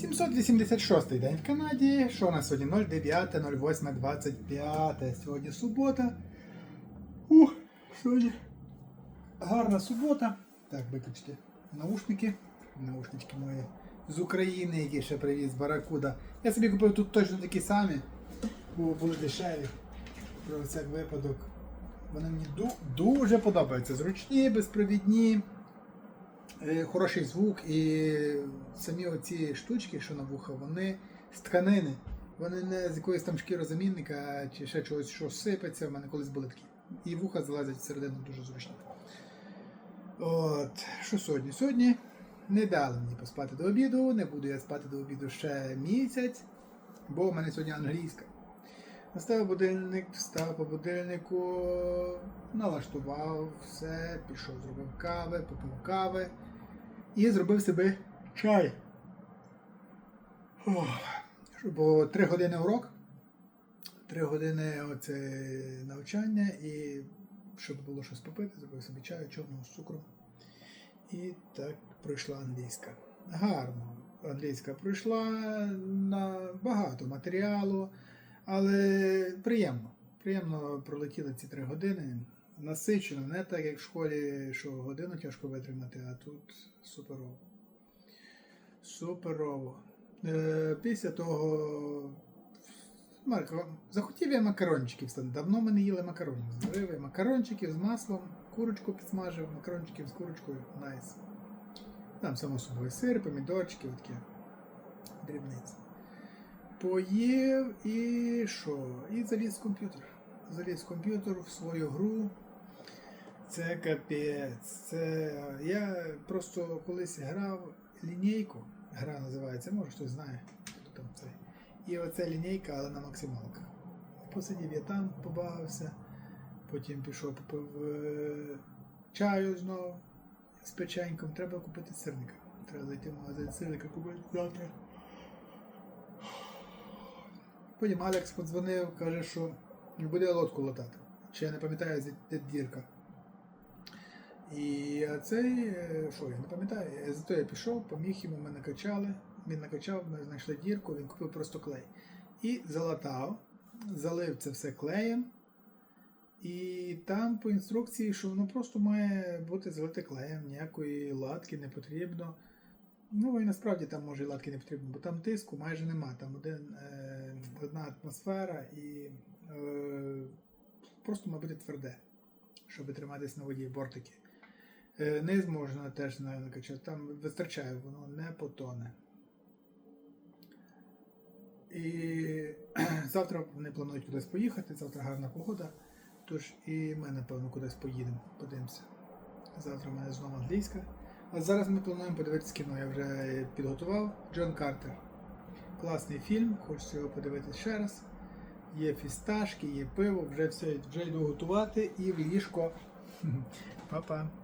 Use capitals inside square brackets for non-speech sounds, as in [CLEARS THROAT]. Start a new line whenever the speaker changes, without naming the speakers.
786 день в Канаді. Що у нас сьогодні? 09.08.25. Сьогодні субота. Ух, сьогодні гарна субота. Так, виключте наушники. Наушнички мої з України, які ще привіз Баракуда. Я собі купив тут точно такі самі, бо були дешеві. Про всяк випадок. Вони мені дуже подобаються. Зручні, безпровідні. Е, хороший звук і самі оці штучки, що на вуха, вони з тканини. Вони не з якоїсь там шкірозамінника чи ще чогось, що сипеться. У мене колись були такі. І вуха залазять всередину дуже зручно. От, що сьогодні? Сьогодні не дали мені поспати до обіду, не буду я спати до обіду ще місяць, бо в мене сьогодні англійська. Наставив будильник, встав по будильнику, налаштував все, пішов, зробив кави, попив кави і зробив себе чай. Ох, Бо три години урок, три години оце навчання, і щоб було щось попити, зробив собі чаю, чорного з цукром. І так пройшла англійська. Гарно. Англійська пройшла на багато матеріалу. Але приємно. Приємно пролетіли ці три години. Насичено, не так, як в школі, що годину тяжко витримати, а тут суперово. Суперово. Е, після того. Марко, захотів я макарончиків. Давно ми не їли макаронів. Зварив макарончиків з маслом, курочку підсмажив, макарончиків з курочкою. Найс. Там, само собою, сир, помідорчики, таке. Дрібниці. Поїв і що? І заліз в комп'ютер. Заліз в комп'ютер в свою гру. Це капець. Це я просто колись грав лінійку. Гра називається, може хтось знає, хто там це. І оця лінійка, але на максималках. Посидів я там, побавився, потім пішов, попив е, чаю знову з печеньком. Треба купити сирника. Треба зайти в магазин сирника купити завтра. Потім Алекс подзвонив, каже, що буде лодку латати. Чи я не пам'ятаю, де дірка. І цей, е, що я не пам'ятаю, зато я пішов, поміг йому, ми накачали. Він накачав, ми знайшли дірку, він купив просто клей. І залатав, залив це все клеєм. І там по інструкції, що воно просто має бути залите клеєм, ніякої латки не потрібно. Ну і насправді там може і латки не потрібно, бо там тиску майже нема. Там один, е, одна атмосфера і е, просто має бути тверде, щоб триматись на воді бортики. Е, низ можна теж накачати, там вистачає, воно не потоне. І [CLEARS THROAT] завтра вони планують кудись поїхати, завтра гарна погода. Тож і ми, напевно, кудись поїдемо, подивимося. Завтра в мене знову англійська. А зараз ми плануємо подивитися кіно. Я вже підготував Джон Картер. Класний фільм, хочеться його подивитися ще раз. Є фісташки, є пиво, вже все, вже йду готувати і в ліжко. [LAUGHS] Па-па.